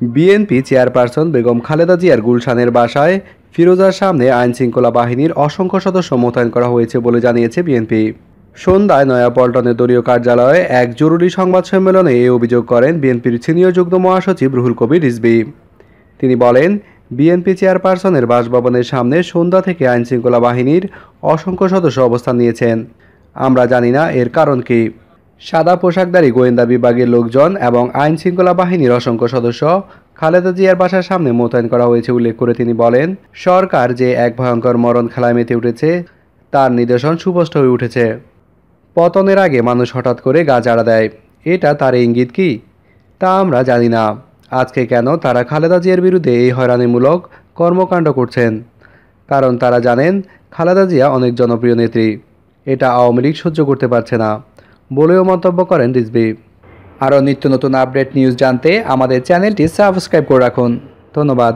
BNP chairperson Begum Khaleda জিয়ার গুলশানের বাসায় ফিরোজার সামনে আইনশৃঙ্খলা বাহিনীর অসংখ্য সদস্য মোতায়েন করা হয়েছে বলে জানিয়েছে বিএনপি। সন্ধ্যায় নয়াপল্টনের দলীয় কার্যালয়ে এক জরুরি সংবাদ সম্মেলনে এই অভিযোগ করেন বিএনপির সিনিয়র যুগ্ম মহাসচিব রুহুল কবির রিজবি তিনি বলেন, বিএনপি চেয়ারপারসনের বাসভবনের সামনে সন্ধ্যা থেকে আইনশৃঙ্খলা বাহিনীর অসংখ্য সদস্য অবস্থান নিয়েছেন। আমরা জানি না এর কারণ কী। সাদা পোশাকধারী গোয়েন্দা বিভাগের লোকজন এবং আইন শৃঙ্খলা বাহিনীর অসংখ্য সদস্য খালেদা জিয়ার বাসার সামনে মোতায়েন করা হয়েছে উল্লেখ করে তিনি বলেন, সরকার যে এক ভয়ঙ্কর মরণ খেলায় মেতে উঠেছে, তার নিদর্শন সুস্পষ্ট হয়ে উঠেছে। পতনের আগে মানুষ হঠাৎ করে গা জাড়া দেয়। এটা তার ইঙ্গিত কি? তা আমরা জানি না। আজকে কেন তারা খালেদা জিয়ার বিরুদ্ধে এই হয়রানিমূলক কর্মকাণ্ড করছেন? কারণ তারা জানেন, খালেদা জিয়া অনেক জনপ্রিয় নেত্রী। এটা আওয়ামী লীগ সহ্য করতে পারছে না। বলেও মন্তব্য করেন রিজবি আরও নিত্য নতুন আপডেট নিউজ জানতে আমাদের চ্যানেলটি সাবস্ক্রাইব করে রাখুন। ধন্যবাদ।